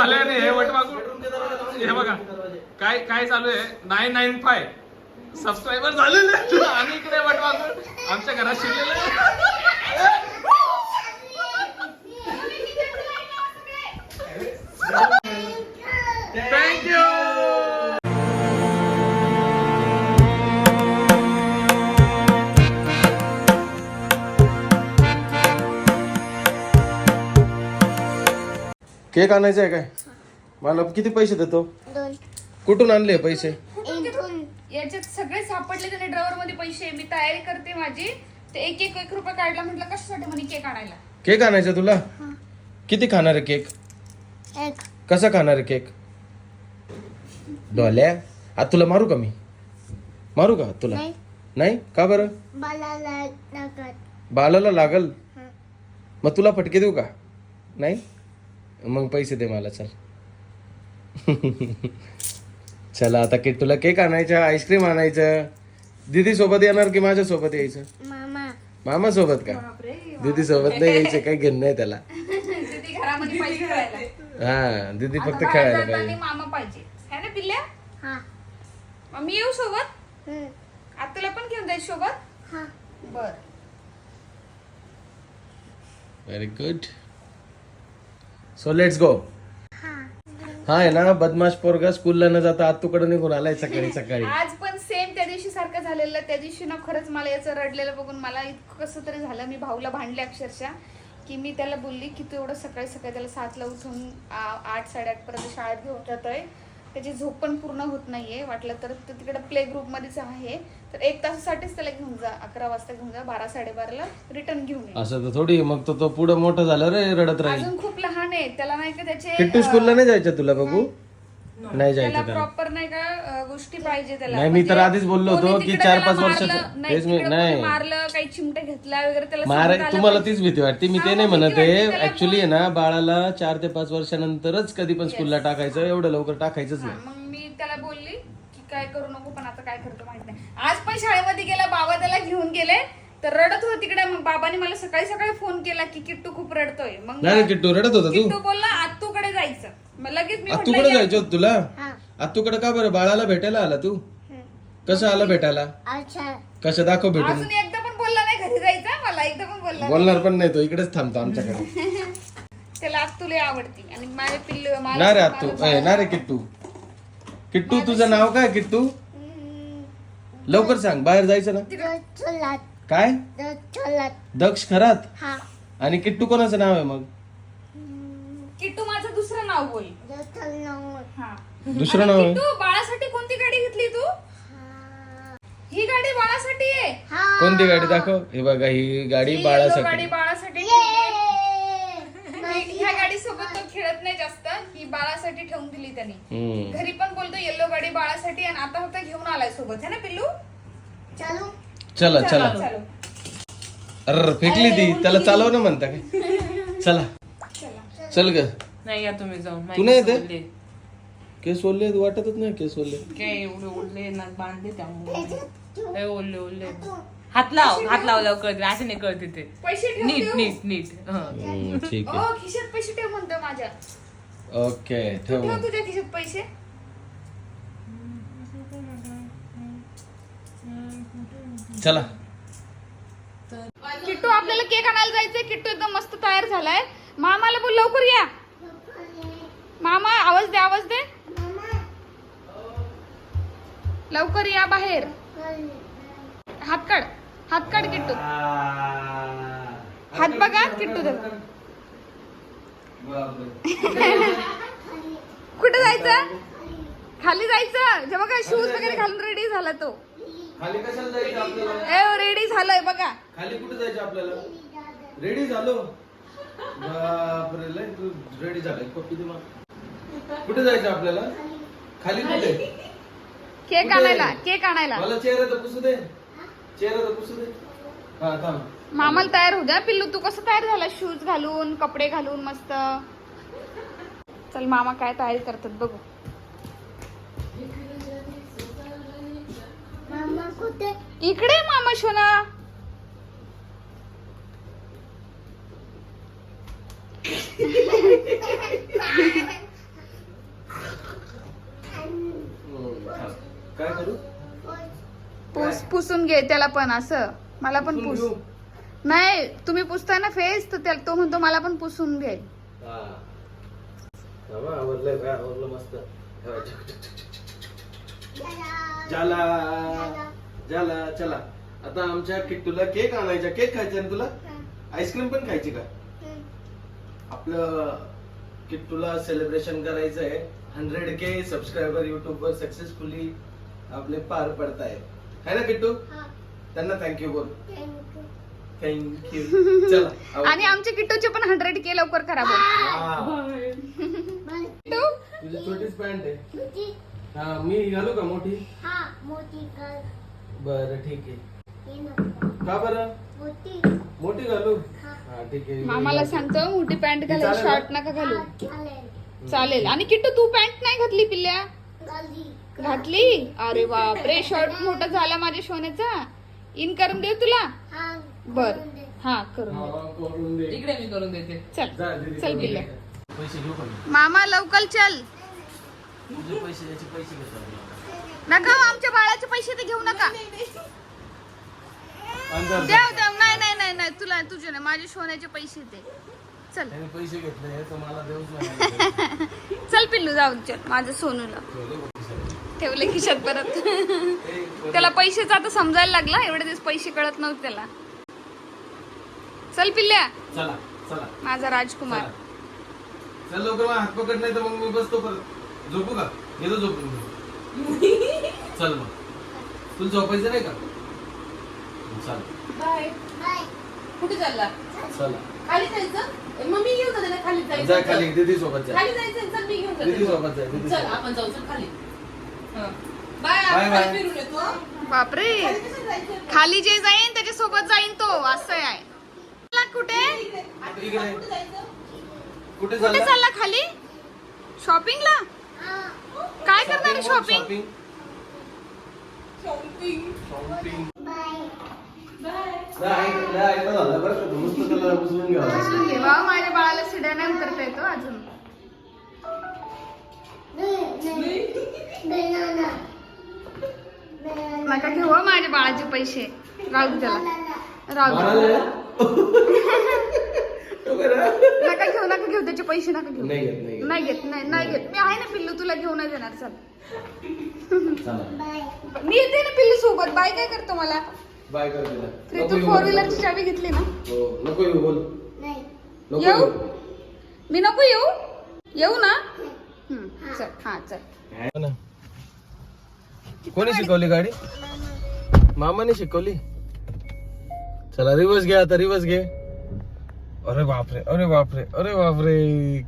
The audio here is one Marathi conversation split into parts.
झाले आणि हे वटवागुळ हे बघा काय काय चालू आहे? नाईन नाईन फाय सबस्क्रायबर झालेले आणि इकडे वट वटवागुळ आमच्या घरात शिरलेले केक आणायचा आहे काय? मला किती पैसे देतो? दोन. कुठून आणले पैसे? इथून. याच्यात सगळे सापडले त्याने ड्रॉवर मध्ये पैसे. मी तयारी करते माझी. ते एक एक एक रुपये काढला म्हटलं कशासाठी म्हणे केक आणायला? केक आणायचा तुला? किती खाणार आहे केक? एक. कसा खाणार आहे केक? डोल्या आता तुला मारू का मी? मारू का तुला? नाही. नाही? का बरं? मला लागत बालाला लागल. मग तुला फटके देऊ का? नाही? मग पैसे दे मला चल. चला आता के तुला केक आणायचा आईस्क्रीम आणायचं. दीदी सोबत येणार की माझ्या सोबत यायचं? मामा. मामा सोबत का दीदी सोबत नाही यायचं काही घेणं नाही त्याला. हा दीदी फक्त खेळायला पाहिजे. मामा पाहिजे. है ना पिल्ल्या? हा. मग मी येऊ सोबत? हं. आता तुला पण घेऊन जाईल सोबत? हा. बर. Very good so let's go हा. आहे ना बदमाश पोरगा. स्कूलला न जाता आतूकडे निघून आलाय सकाळी सकाळी. आज पण सेम त्या दिवशी सारखं झालेलं. त्या दिवशी ना खरंच मला याचं रडलेलं बघून मला इतकं कसं तरी झालं. मी भाऊला भांडले अक्षरशः की मी त्याला बोलली की तू एवढं सकाळी सकाळी त्याला सातला उठून आ- आठ साडेआठ पर्यंत शाळेत घेऊन जातोय. त्याची झोप पण पूर्ण होत नाहीये. वाटलं तर तो तिकडे प्ले ग्रुप मध्येच आहे. तर एक तासासाठीच त्याला घेऊन जा. अकरा वाजता घेऊन जा. बारा साडेबाराला रिटर्न घेऊन ये. असं तर थोडी मग तो तो पुढं मोठं झालं रे रडत राहील. अजून खूप लहान आहे. त्याला नाही का त्याचे किट्टू स्कूलला नाही जायचं तुला बघू? नाही जायचं त्याला प्रॉपर नाही का गोष्टी पाहिजे त्याला. नाही, मी तर म्हणजे आधीच बोललो होतो की चार पाच नाही, तेच मी- नाही. मारलं काही चिमटे घेतला वगैरे त्याला मारा तुम्हाला. तीच भीती वाटते मी ते नाही म्हणत आहे. ऍक्च्युली आहे ना बाळाला चार ते पाच वर्षानंतरच कधी पण स्कूलला टाकायचं एवढं लवकर टाकायचंच नाही. मग मी त्याला बोलली की काय करू नको पण आता काय करतो माहीत नाही. आज पण शाळेमध्ये गेला बाबा त्याला घेऊन गेले तर रडत होत तिकडे. मग बाबाने मला सकाळी सकाळी फोन केला की किट्टू खूप रडतोय. मग नाही किट्टू रडत होता तू? किट्टू बोलला लगेच मी आत्तूकडे म्हटलं, जायचं होतं तुला? हा. आत्तूकडे का बरं बाळाला भेटायला आला तू. कसं आला भेटायला? अच्छा. कसं दाखव भेटून? अजून एकदा पण बोलला नाही घरी जायचं मला एकदा पण बोलला नाही. बोलणार पण नाही तो इकडेच थांबतो आमच्याकडे. त्याला आत्तूले आवडती आणि माझे पिल्लू मला- ना रे आत्तू मला- ए, ना रे किट्टू. किट्टू तुझं नाव काय किट्टू? हं. लवकर सांग बाहेर जायचं ना? काय? दक्ष खरात? हा. आणि किट्टू कोणाचं नाव आहे मग? किट्टू माझं दुसरं नाव बोल. हा. दुसरं नाव? आहे किट्टू बाळासाठी कोणती गाडी घेतली तू? हा. ही गाडी बाळासाठी आहे. हा. कोणती गाडी दाखव? हे बघा ही गाडी ही yellow गाडी बाळासाठी बाळासाठी. ह्या गाडी सोबत तो खेळत नाही जास्त. ही बाळासाठी ठेवून दिली त्यांनी. हम्म. घरी पण बोलतो येल्लो गाडी बाळासाठी आणि आता फक्त घेऊन आलाय सोबत. है ना पिल्लू? चालू. चला चला चलो. अर फेकली ती. त्याला चालव ना म्हणता काय? चला. चल ग. नाही या तुम्ही जाऊन. तू नाही येते? ओढले. केस ओढले वाटतच नाही केस ओढले. काय एवढे ओढले ना बांधले त्यामुळे लय ओढले ओढले. हात लाव हात लावल्यावर कळते असे नाही कळते ते पैसे ठेव नीट. नीट नीट. हं. हम्म, ठीक ओ आहे खिशात पैसे ठेव म्हणतो माझ्या. ओके ठेव. ठेव तुझ्या खिशात पैसे. चला. किट्टू आपल्याला केक आणायला जायचंय. किट्टू एकदम मस्त तयार झालाय. मामाला बोल लवकर या. मामा आवाज दे आवाज दे. लवकर या बाहेर. हात काढ हात काढ किट्टू. हात बघा किट्टू दे कुठे जायचं? खाली जायचं. जे बघा शूज वगैरे घालून रेडी झाला तो. खाली कशाला जायचं आपल्याला? ए रेडी झालाय बघा. खाली कुठे जायचं आपल्याला? रेडी झालो. बापरे लय तू रेडी झालाय. पप्पी दे मला. कुठे जायचं आपल्याला? खाली कुठे? केक? आणायला केक आणायला. मला चेहरा तर पुसू दे. चेहरा तर पुसू दे. हा थांब. मामाला तयार होऊ द्या पिल्लू. तू कसं तयार झाला शूज घालून कपडे घालून मस्त. चल मामा काय तयारी करतात बघू. मामा कुठे इकडे मामा शोना. पुस पुसून घे त्याला पण असं. मला पण पुस. नाही तुम्ही पुसताय ना फेस तर त्याला तो म्हणतो मला पण पुसून घे. हा. बाबा, चला. आता आमच्या किट्टूला केक आणायचा. केक खायचा ना तुला? आईस्क्रीम पण खायची का? आपलं किट्टूला सेलिब्रेशन करायचं आहे हंड्रेड के सबस्क्रायबर युट्यूब वर सक्सेसफुली आपले पार पडत आहे है ना किट्टू? त्यांना थँक्यू बोल. थँक्यू चला. आणि आमच्या किट्टूचे पण हंड्रेड के लवकर करा बोल. किट्टू? तुझी छोटीच पॅन्ट आहे. हा मी घालू का मोठी? हा मोठी बरं ठीक आहे. हे. का बरं? मोठी घालू? हा. ठीक आहे. मामाला सांगतो मोठी पॅन्ट घाल चालेल ना? शॉर्ट नका घालू. चालेल. आणि किट्टू तू पॅन्ट नाही घातली पिल्ल्या? घातली? अरे बापरे शर्ट मोठा झाला माझ्या सोन्याचा. इन करून देऊ तुला? हा बर. हा करून दे. हा, करून दे. इकडे मी करून देते. चल दीदी, चल करून पिल्ल्या. दे. पैसे घेऊ का मी? मामा लवकर चल. तुझे पैसे याचे पैसे घेतात. नका हो, आमच्या बाळाचे पैसे ते घेऊ नका. नाही नाही नाही नाही तुला तुझे नाही माझे सोन्याचे पैसे दे. चल. त्याने पैसे घेतले तर मला देऊच नाही चल पिल्लू जाऊ दे, चल माझं सोनूला. ठेवले खिशात. परत. त्याला पैसेच आता समजायला लागला एवढे दिवस पैसे कळत नव्हते त्याला. चल पिल्ल्या. चला चला. माझा राजकुमार. चला. चल लवकर मला हात पकड नाही तर मग मी बसतो परत. झोपू का? येतो झोपून मी. चल मग. तुला झोपायचं नाही का? चल बाय. बाय. कुठे चालला? चला. खाली जायचं? ए, मग मी घेऊन जाते ना खाली जायचं. खाली दीदी सोबत जा. खाली जायचं चल मी घेऊन दीदी जाते. सोबत जा दीदी चल सोबत. आपण जाऊ चल खाली. हं. बाय बाय, आपण बाय. खाली फिरून येतो हं. बापरे. खाली कशाला जायचं? खाली जे जाईन त्याच्या सोबत जाईन तो. असं आहे. चला, कुठे? इकडे. आता इकडे. कुठे जायचं? कुठे कुठे चालला? चालला खाली? शॉपिंगला? काय करणार शॉपिंग शॉपिंग शॉपिंग घेवा माझ्या बाळाला सिड्या नाही उतरता येतो अजून. नका घेऊ हं माझ्या बाळाचे पैसे. राहू त्याला. राहू. नका घेऊ नका घेऊ. त्याचे पैसे नका घेऊ. नाही घेत नाही घेत. नाही घेत नाही नाही घेत. मी आहे ना पिल्लू तुला घेऊन नाही देणार चल. चला. बाय मी येते ना पिल्लू सोबत. बाय काय करतो मला? बाय कर तिला नको तू येऊ. फोर. व्हीलरची चावी घेतली ना? हो नको येऊ बोल. नाही. नको येऊ? येऊ. मी नको येऊ? येऊ ना? हम्म, चल हा चल. हो ना. कोणी शिकवली गाडी? मामाने शिकवली? चला रिवर्स घे आता रिवर्स घे. अरे बापरे अरे बापरे अरे बापरे.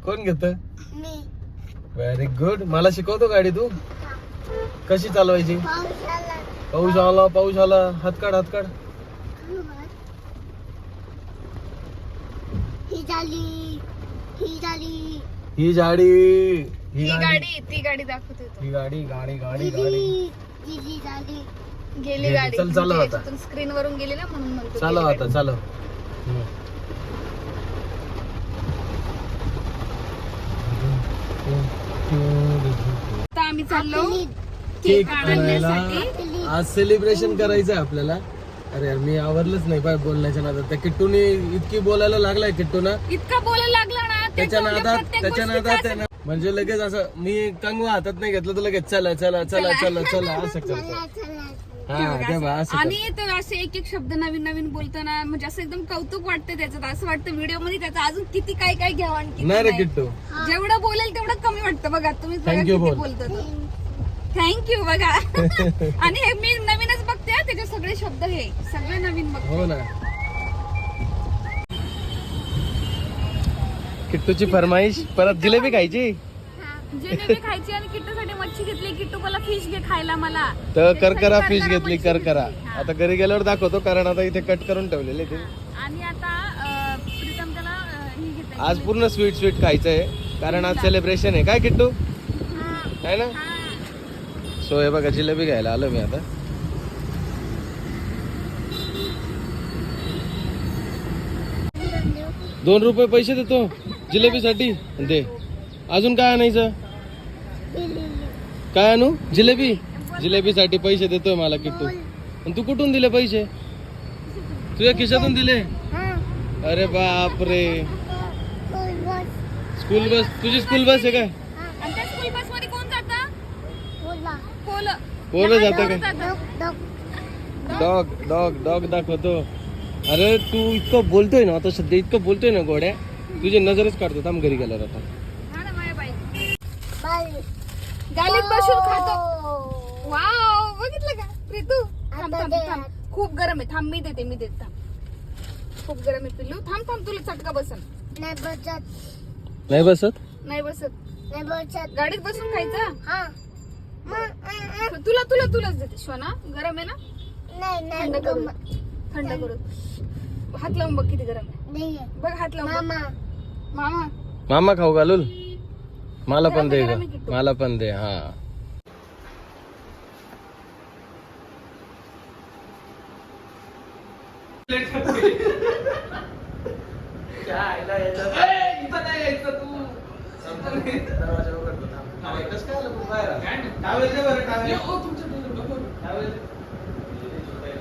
कोण घेत? मी. व्हेरी गुड मला शिकवतो गाडी तू? कशी चालवायची? पाऊस आला पाऊस आला. हात काढ हात काढ ही झाली ही झाली. ही गाडी ही गाडी. गाडी ती गाडी दाखवते तो. ही गाडी गाडी गाडी गाडी. झाली. गेली गेली. गाडी. चल, चालव आता. स्क्रीन वरून गेली ना म्हणून म्हणतो चालव गेली आता गाडी. चालव. हम्म. आता आम्ही चाललो केक केक आणायला आणण्यासाठी आज सेलिब्रेशन करायचं आहे आपल्याला. अरे यार, मी आवरलंच नाही पाय बोलण्याच्या नादात. त्या किट्टूने इतकी बोलायला लागलाय किट्टूना. इतका बोलायला लागला ना ते त्याच्या नादात प्रत्येक त्याच्या गोष्टीचं नादात आहे ना म्हणजे लगेच असं मी कंगवा हातात नाही घेतलं तर लगेच चला चला चला चला. चला असं करतो. चला चला. हा ते बघ, असं आणि करतो. तो असे एक एक शब्द नवीन नवीन बोलताना म्हणजे असं एकदम कौतुक वाटतं त्याचं. असं वाटतं व्हिडिओमध्ये त्याचं अजून किती काय काय घ्यावं आणि किती नाही रे नाही. किट्टू. जेवढं बोलेल तेवढं कमी वाटतं. बघा तुम्ही बघा Thank you किती बोल. बोलतो तो. थँक्यू बघा. आणि हे मी नवीनच बघते हा, त्याचे सगळे शब्द हे. सगळे नवीन बघते. हो ना. किट्टूची फरमाईश. परत जिलेबी खायची? जिलेबी खायची आणि किट्टूसाठी मच्छी घेतली. किट्टू मला फिश घे खायला मला. तर त्याच्यासाठी करकरा फिश घेतली मच्छी करकरा घेतली. हा. आता घरी गेल्यावर दाखवतो कारण आता इथे कट करून ठेवलेले ते. आणि आता अं, प्रीतम त्याला अं, ही घेते आज पूर्ण स्वीट स्वीट खायचं आहे कारण आज सेलिब्रेशन आहे. काय किट्टू? आहे ना? सो हे बघा जिलेबी घ्यायला आलो मी आता. दोन रुपये पैसे देतो जिलेबीसाठी. दे. अजून काय आणायचं? काय आणू? जिलेबी? जिलेबीसाठी पैसे देतोय मला किट्टू. पण तू कुठून दिले पैसे? तुझ्या खिशातून दिले? अरे बाप रे स्कूल बस? तुझी स्कूल बस आहे काय आणि त्या स्कूल बसमध्ये कोण जातं कोल पोरं जातं काय जातं. डॉग डॉग डॉग दाखवतो. अरे तू इतकं बोलतोय ना आता सध्या इतकं बोलतोय ना गोड्या तुझी नजरच काढतो थांब घरी गेल्यावर आता. हा गालीत बसून खातो. वाव बघितलं का? प्रीतू थांब थांब थांब. खूप गरम आहे. थांब मी देते मी देते. थांब. खूप गरम आहे पिल्लू. थांब थांब तुला चटका बसन. नाही बसत. नाही बसत? नाही बसत. नाही बसत. गाडीत बसून खायचं? हा. तुला तुला तुलाच देते. श्वाना गरम आहे ना? नाही नाही थंड करू. थंड करू. हात लावून बघ किती गरम आहे. नाही. बघ हात लावून बघ. मामा. मामा. मामा खाऊ घालूल मला पण दे ग. मला पण दे हा. ए, इथं नाही यायचं तू.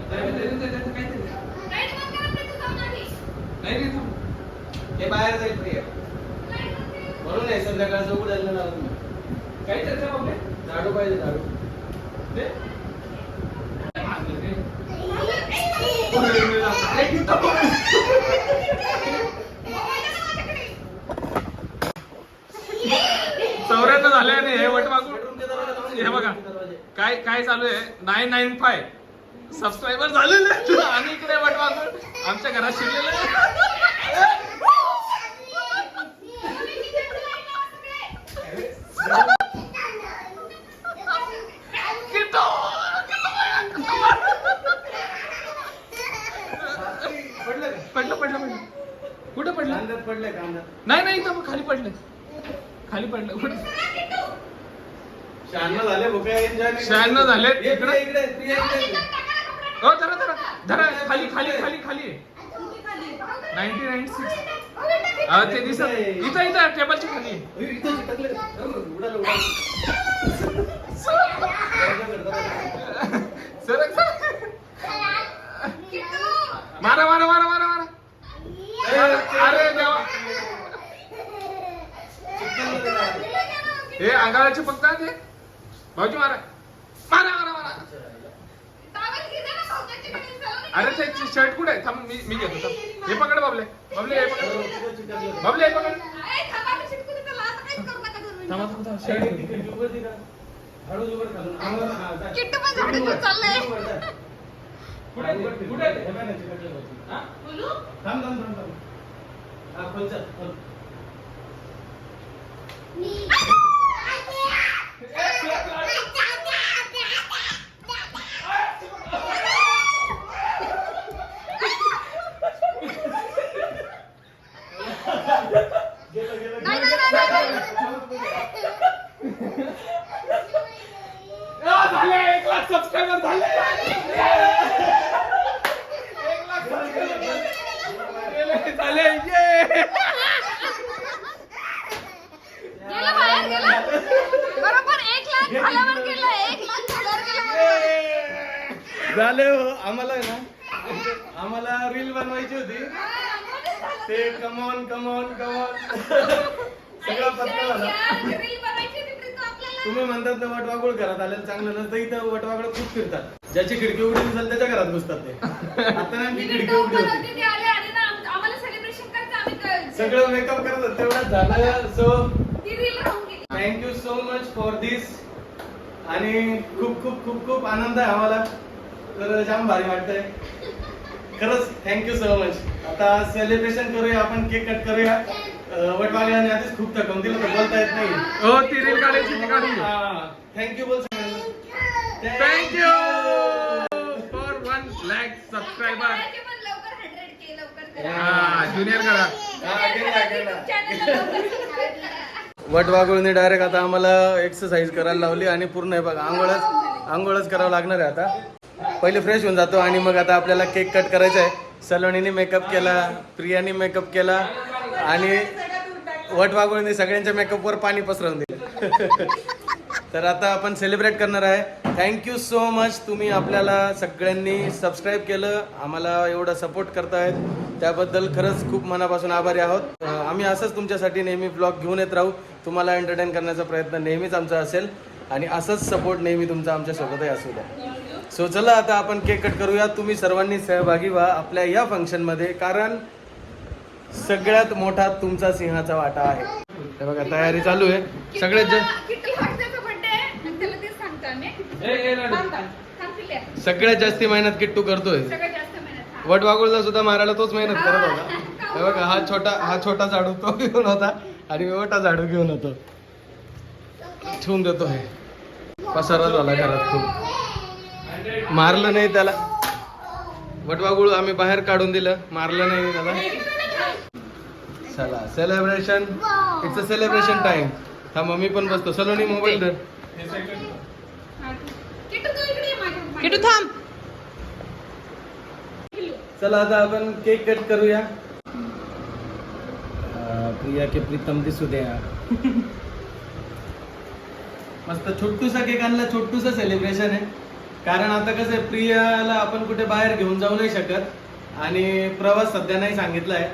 नाही, नाही, नाही, नाही, काहीतरी. नाही, नाही, थांब. हे बाहेर जाईल प्रिया. म्हणून आहे संध्याकाळचं उडायला लागून काहीतरी ठेव आपले. झाडू पाहिजे झाडू. दे. ए, इथं बघ. चौऱ्याण्णव झाले आणि हे वट मागून. हे बघा. काय काय चालू आहे? Nine nine five. सबस्क्रायबर झालेले. आणि इकडे वट मागून. आमच्या घरात शिरलेले किट्टू! पडलं का पडलं पडलं पडलं कुठं पडलं कांद्यात पडलंय कांद्यात नाही नाही इथं खाली पडलं खाली पडलं कुठं शहाण्णव झाले. इकडे. इकडे प्रिया इकडे. हो धरा धरा. धरा खाली खाली खाली खाली. Ninety nine six. हा ते दिसत इथं इथं टेबलच्या खाली आहे. अरे, इथं चिटकले उडालं उडालं सरक सरक. मारा मारा मारा मारा मारा अरे देवा हे अंगाळाचे फक्त आहे ते भाऊजी मारा मारा मारा मारा अरे ते शर्ट कुठे आहे थांब मी मी घेतो थांब हे पकड बाबले बाबले हे पकड बाबले हे पकड थांबा थांबा थांबा शर्ट घे. किट्टू पण झाडे चाललंय कुठे आहे ते? कुठे आहे ते? हा? नाही नाही नाही नाही, नाही आ, झाले एक लाख सबस्क्रायबर झाले एक लाख सबस्क्रायबर झाले झाले ये गेलं बाहेर गेलं बरोबर एक लाख झाल्यावर झाले हो आम्हाला आहे ना आम्हाला रील बनवायची होती. ते कमॉन कमॉन कमॉन सगळं पत्ता झाला. तुम्ही म्हणतात ना वटवागुळ घरात आलेलं चांगलं नसतं इथं वटवागळ खूप फिरतात. ज्याची खिडकी उघडी असेल त्याच्या घरात घुसतात ते. आता ना आमची खिडकी उघडी होती. सगळं मेकअप करत होते तेवढं झालं. So thank you so much for this आणि खूप खूप खूप खूप आनंद आहे आम्हाला. तर जाम भारी वाटतंय. खरंच थँक्यू सो मच आता सेलिब्रेशन करूया आपण केक कट करूया. वटवागळ्याने आधीच खूप थकवून दिलं तर बोलता येत नाही. हो ती रील काढायची ती काढून घे. थँक्यू बोल thank you for one lakh subscriber करायचे पण लवकर 100 के लवकर करा. हा ज्युनियर करा. YouTube channel डायरेक्ट आता आम्हाला एक्सरसाइज करायला लावली आणि पूर्ण हे बघा आंघोळच आंघोळच करावं लागणार आहे आता. पहिले फ्रेश होऊन जातो आणि मग आता आपल्याला केक कट करायचा आहे. सलोनीने मेकअप केला प्रियाने मेकअप केला आणि वटवागुळने सगळ्यांच्या मेकअपवर पाणी पसरवून दिलं. तर आता आपण सेलिब्रेट करणार आहे. थँक्यू सो मच तुम्ही आपल्याला सगळ्यांनी सबस्क्राईब केलं. आम्हाला एवढा सपोर्ट करतायत. त्याबद्दल खरंच खूप मनापासून आभारी आहोत. आम्ही असंच तुमच्यासाठी नेहमी ब्लॉग घेऊन येत राहू. तुम्हाला एंटरटेन करण्याचा प्रयत्न नेहमीच आमचा असेल आणि असंच सपोर्ट नेहमी तुमचा आमच्यासोबतही असू द्या. सो चला आता आपण केक कट करूया. तुम्ही सर्वांनी सहभागी व्हा आपल्या या फंक्शनमध्ये कारण सगळ्यात मोठा तुमचा सिंहाचा वाटा आहे. हे बघा तयारी चालू आहे. सगळ्यात. सगळ्यात जास्ती मेहनत किट्टू करतोय. वटवागुळला सुद्धा मारायला तोच मेहनत करत होता. हे. बघा हा छोटा हा छोटा झाडू तो घेऊन होता आणि मी मोठा झाडू घेऊन होतो. ठेवून देतो हे. पसारा झाला घरात खूप. मारलं नाही त्याला. वटवागुळ आम्ही बाहेर काढून दिलं. मारलं नाही त्याला. चला celebration it's a celebration time हा मम्मी पण बसतो. सलोनी मोबाईल धर. हा. किटू थांब. चला आता आपण केक कट करूया. प्रिया के प्रीतम दिसू द्या. मस्त छोटूसा केक आणला छोटूसा सेलिब्रेशन आहे. कारण आता कसं आहे प्रियाला आपण कुठे बाहेर घेऊन जाऊ नाही शकत आणि प्रवास सध्या नाही सांगितला आहे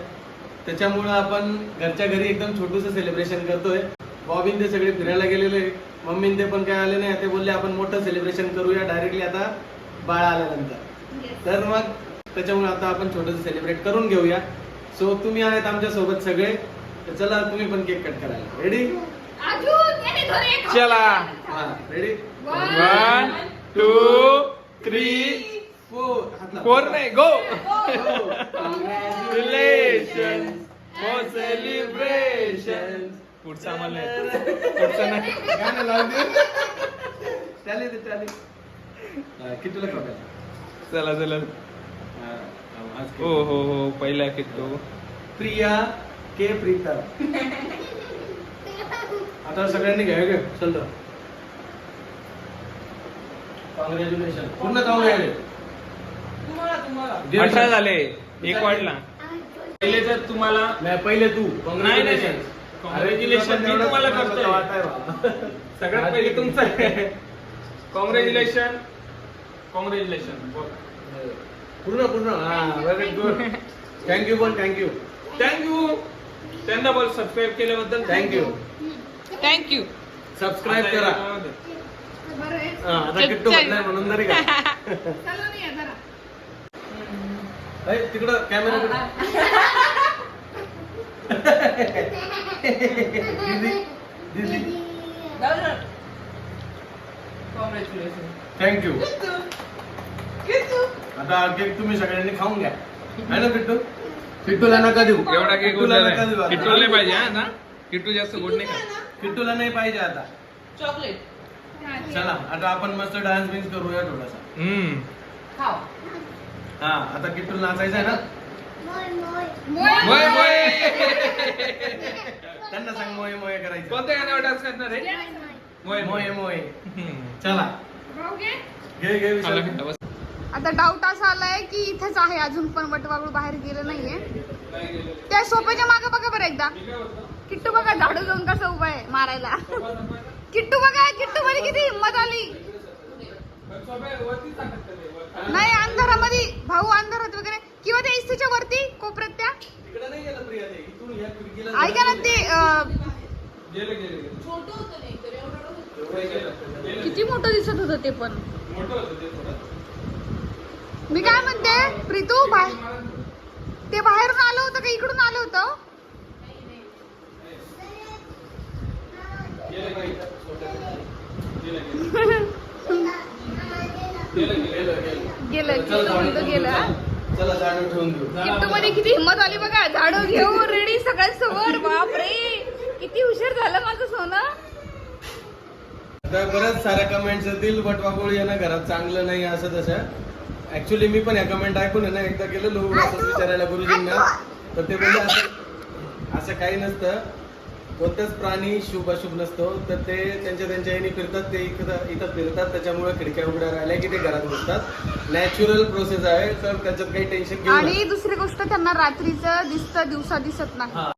त्याच्यामुळं आपण घरच्या घरी एकदम छोटूसं सेलिब्रेशन करतोय. बॉबीन ते सगळे फिरायला गेलेले. मम्मीन ते पण काय आले नाही ते बोलले आपण मोठं सेलिब्रेशन करूया. डायरेक्टली आता बाळ आल्यानंतर. तर मग त्याच्यामुळे आता आपण छोटस सेलिब्रेट करून घेऊया. सो तुम्ही आहेत आमच्यासोबत सगळे. तर चला तुम्ही पण केक कट करायला. रेडी. चला. हा ready one two three four four नाही गो रिलेशन फॉर सेलिब्रेशन पुढचा आम्हाला. पुढचा नाही. गाणं लावून चालेल चालेल हा, कितीला चला चला. हो हो हो पहिला किट्टू प्रिया के प्रीतम आता सगळ्यांनी घ्या घे चल कॉंग्रॅच्युलेशन पूर्ण कॉंग्रॅच्युलेशन तुम्हाला तुम्हाला. अठरा झाले. एक वाढला. पहिले तर तुम्हाला नाही पहिले तू. नाही. Congratulations. मी तुम्हाला करतोय. सगळ्यात पहिले तुमचं कॉंग्रॅच्युलेशन कॉंग्रॅच्युलेशन पूर्ण पूर्ण. हा व्हेरी गुड थँक्यू पण थँक्यू थँक्यू त्यांना बोल सबस्क्राईब केल्याबद्दल थँक्यू थँक्यू सबस्क्राईब करा. हा, आता किट्टू म्हणलाय म्हणून तरी का? चला नाही आहे जरा. तिकडं कॅमेरा दीदी दीदी कॉंग्रॅच्युलेशन थँक्यू आता केक तुम्ही सगळ्यांनी खाऊन घ्या. है ना किट्टू? किट्टूला नका देऊ. एवढा केक किट्टूला नका देऊ आता. किट्टू नाही पाहिजे हा ना? किट्टू जास्त गोड नाही का किट्टूला नाही पाहिजे आता. चॉकलेट. चला आता आपण मस्त डान्स बिन्स करूया थोडासा. हम्म. खाव हा आता किट्टू नाचायचं आहे ना? मोय, मोय. मोय त्यांना सांग मोये मोये करायचं. कोणत्या गाण्यावर डान्स करणार आहे? मोय मोये. मोये हम्म. चला. घे. घे आला विशाल. का? आता डाऊट असा आलाय की इथेच आहे अजून पण वटवागुळ बाहेर गेलं नाहीये त्या सोप्याच्या मागे बघा बरं एकदा किट्टू बघा झाडू घेऊन कसं उभा आहे मारायला किट्टू बघा किट्टू मध्ये किती हिंमत आली नाही अंधारामध्ये भाऊ अंधारात वगैरे किंवा त्या इस्तीच्या वरती कोपऱ्यात त्या तिकडं नाही गेलं प्रिया ते. इथून या खिडकीला ऐका ना ते. किती मोठं दिसत होतं ते पण मोठं होतं ते थोडं. मी काय म्हणते प्रीतू बाहेर. ते बाहेरून आलं होतं का? इकडून आलं होतं? गेलं? गेलं, किट्टू मध्ये किती हिंमत आली बघा. झाडू घेऊ रेडी सगळ्यांसमोर बाप रे किती हुशार झालं माझं सोनं. आता बऱ्याच साऱ्या कमेंट्स येतील बट वाकोळ येणं घरात चांगलं नाही असं तसं. ऍक्च्युली मी पण कमेंट ऐकून आहे ना एकदा गेलेलो विचारायला गुरुजींना. तर ते बोलले असं असं काही नसतं. कोणताच प्राणी शुभ अशुभ नसतो. तर ते त्यांच्या त्यांच्या याने फिरतात ते इकडं इथं फिरतात. त्याच्यामुळे खिडक्या उघड्या राहिल्या की ते घरात घुसतात नॅचरल प्रोसेस आहे तर त्याच्यात काही टेन्शन. आणि दुसरी गोष्ट त्यांना रात्रीचं दिसतं दिवसा दिसत नाही.